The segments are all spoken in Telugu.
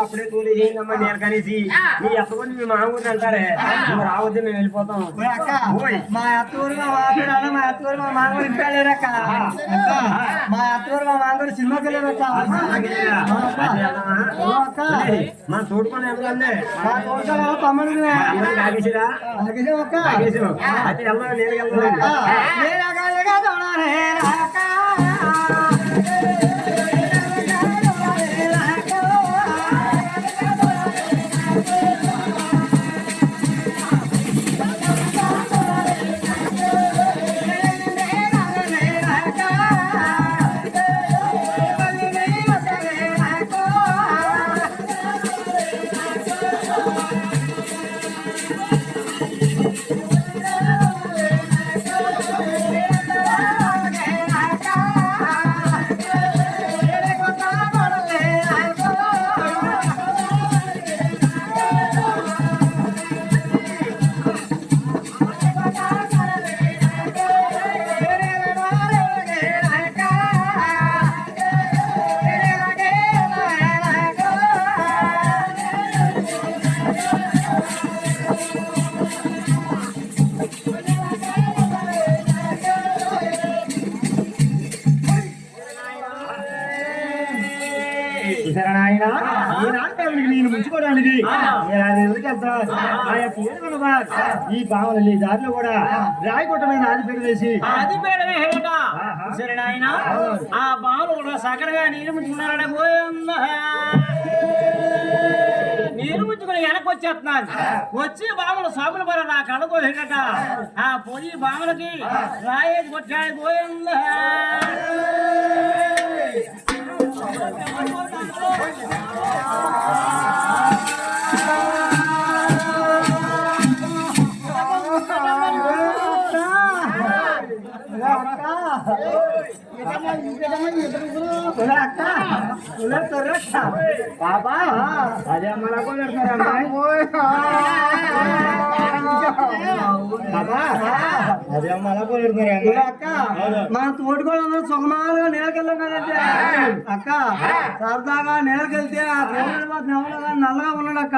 అప్పుడే తోలి చేయిందమ్మా నేను కనేసి మీ ఎత్తకొని మీ మామూలు అంటారే. నువ్వు రావద్దు మేము వెళ్ళిపోతాం. మా అత్తూరు మా మామిడాడు మా అత్తూరు మామూలు అత్తూరు మామూలు సినిమాకి తోడుకొని తమ్ముడు అయితే నేను ఈనాడు దేవుడికి నేను ముంచుకోవడానికి. ఈ బావలు ఈ దారిలో కూడా రాయకొట్టమైన ఆది పేరు వేసి. సరే నాయన ఆ బాలు కూడా సకరగా నీరు ముంచుకున్నారట పోయిందా నీరు ముంచుకుని వెనక్కి వచ్చేస్తున్నాను వచ్చి బాములు సాగులు పర నా కళ్ళకు ఆ. పోయి బాములకి రాయేది కొట్టాడు పోయిందా బాబా అదే మా సుఖమాలుగా నేలకెళ్ళాం కదంటే అక్క సరదాగా నేలకెళ్తే ఆ నెవలగా నల్లగా ఉన్నాడు అక్క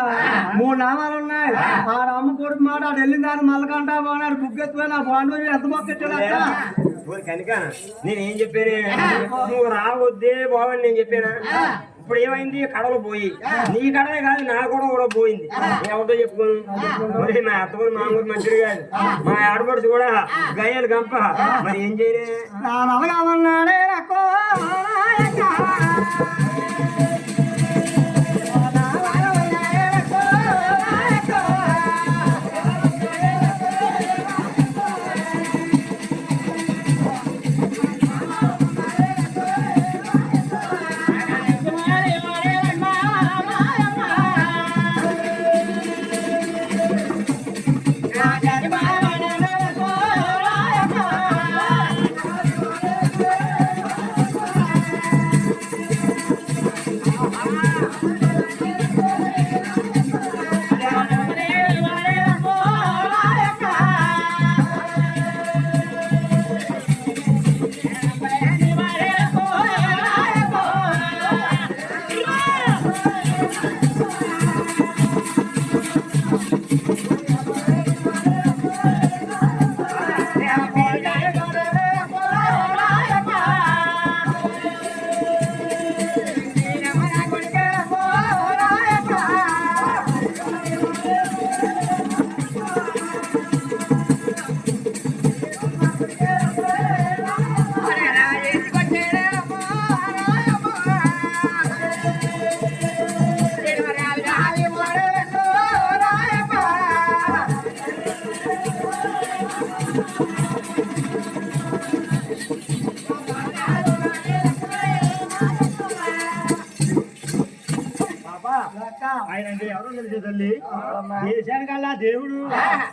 మూడు నామాలు ఉన్నాయి ఆ అమ్మ కొడుకు మాట ఆడు వెళ్ళిన దాన్ని మల్లకంటా బాగున్నాడు బుక్ నా బాండ్ ఎంత మొక్కెట్టాడు అక్క? ఊరి కనుక నేనేం చెప్పాను? నువ్వు రావద్దే బాగుంది నేను చెప్పానా? ఇప్పుడు ఏమైంది? కడలు పోయి. నీ కడలే కాదు నా కూడా కూడా పోయింది. ఎవరితో చెప్పుకోను? మరి మా అత్తగారు మామూలు మంచిది కాదు. మా ఆడపడుచు కూడా గయ్యాలు గంప. మరి ఏం చేయలే? నా ఆయన అంటే ఎవరో తెలిసే తల్లి. దేశానికల్లా దేవుడు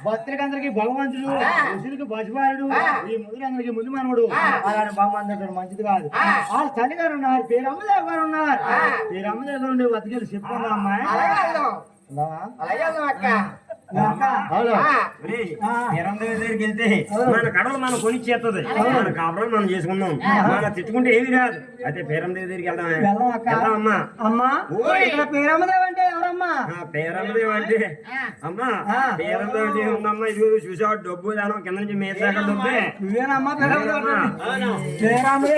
భక్తులకందరికి భగవంతుడు ఋషులకు బజువారుడు ఈ ముదులందరికి ముందు మనవుడు. అలాంటి భగవంతుడు మంచిది కాదు. వాళ్ళ తల్లి గారు ఉన్నారు పేరు అమ్మదేవ్ గారు ఉన్నారు. పేరు అమ్మదేవ్ గారు ఉండే బతికేలు చెప్పుకున్నా అమ్మాయి. ఉన్నావా? అక్క. దగ్గరికి వెళ్తే మన కడలు మనం కొనిచ్చేస్తుంది మన కాపురం మనం చేసుకుందాం. మన తిట్టుకుంటే ఏమి రాదు. అయితే పేరందేవి దగ్గరికి వెళ్దాం వెళ్దాం అక్క. వెళ్దామమ్మా. అమ్మా పేరమ్మదేవి అంటే ఎవరమ్మా? అంటే అమ్మా అంటే ఉందమ్మా ఇది చూసావు? డబ్బు దానం కింద నుంచి మీద దాకా డబ్బే? పేరమ్మదేవి